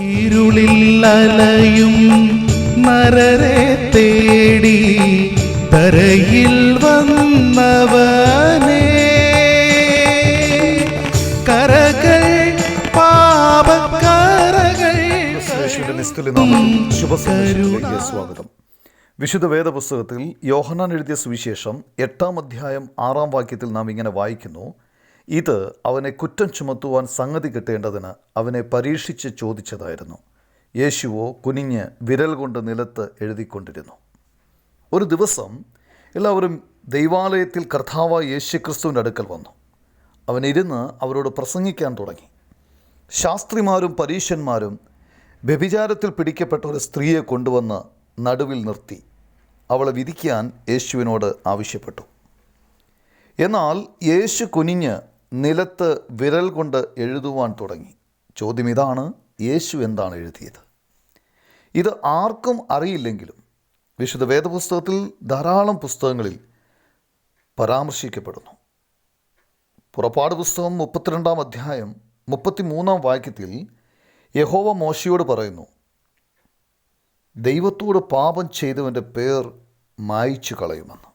ഇരുളിൽ അലയും നരരെ തേടി തരയിൽ വന്നവനേ. കരകൾ പാപക്കരകൾ സ്വാഗതം. വിശുദ്ധ വേദപുസ്തകത്തിൽ യോഹനാൻ എഴുതിയ സുവിശേഷം എട്ടാം അധ്യായം ആറാം വാക്യത്തിൽ നാം ഇങ്ങനെ വായിക്കുന്നു. ഇത് അവനെ കുറ്റം ചുമത്തുവാൻ സംഗതി കിട്ടേണ്ടതിന് അവനെ പരീക്ഷിച്ച് ചോദിച്ചതായിരുന്നു. യേശുവോ കുനിഞ്ഞ് വിരൽ കൊണ്ട് നിലത്ത് എഴുതിക്കൊണ്ടിരുന്നു. ഒരു ദിവസം എല്ലാവരും ദൈവാലയത്തിൽ കർത്താവ് യേശുക്രിസ്തുവിന്റെ അടുക്കൽ വന്നു. അവനിരുന്ന് അവരോട് പ്രസംഗിക്കാൻ തുടങ്ങി. ശാസ്ത്രിമാരും പരീശന്മാരും വ്യഭിചാരത്തിൽ പിടിക്കപ്പെട്ട ഒരു സ്ത്രീയെ കൊണ്ടുവന്ന് നടുവിൽ നിർത്തി. അവളെ വിധിക്കാൻ യേശുവിനോട് ആവശ്യപ്പെട്ടു. എന്നാൽ യേശു കുനിഞ്ഞ് നിലത്ത് വിരൽ കൊണ്ട് എഴുതുവാൻ തുടങ്ങി. ചോദ്യം ഇതാണ് യേശു എന്താണ് എഴുതിയത്? ഇത് ആർക്കും അറിയില്ലെങ്കിലും വിശുദ്ധ വേദപുസ്തകത്തിൽ ധാരാളം പുസ്തകങ്ങളിൽ പരാമർശിക്കപ്പെടുന്നു. പുറപ്പാട് പുസ്തകം മുപ്പത്തിരണ്ടാം അധ്യായം മുപ്പത്തിമൂന്നാം വാക്യത്തിൽ യഹോവ മോശയോട് പറയുന്നു ദൈവത്തോട് പാപം ചെയ്തവന്റെ പേർ മായ്ച്ചു കളയുമെന്ന്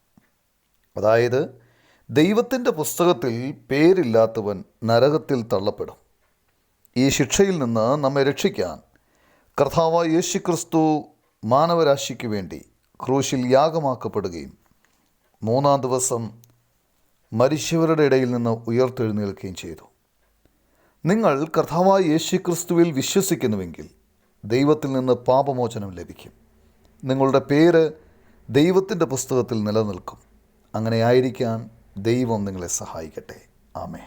അതായത് ദൈവത്തിന്റെ പുസ്തകത്തിൽ പേരില്ലാത്തവൻ നരകത്തിൽ തള്ളപ്പെടും. ഈ ശിക്ഷയിൽ നിന്ന് നമ്മെ രക്ഷിക്കാൻ കർത്താവ് യേശു ക്രിസ്തു മാനവരാശിക്ക് വേണ്ടി ക്രൂശിൽ യാഗമാക്കപ്പെടുകയും മൂന്നാം ദിവസം മരിച്ചവരുടെ ഇടയിൽ നിന്ന് ഉയർത്തെഴുന്നേൽക്കുകയും ചെയ്തു. നിങ്ങൾ കർത്താവായ യേശുക്രിസ്തുവിൽ വിശ്വസിക്കുന്നുവെങ്കിൽ ദൈവത്തിൽ നിന്ന് പാപമോചനം ലഭിക്കും. നിങ്ങളുടെ പേര് ദൈവത്തിന്റെ പുസ്തകത്തിൽ നിലനിൽക്കും. അങ്ങനെ ആയിരിക്കാൻ ദൈവം നിങ്ങളെ സഹായിക്കട്ടെ. ആമേ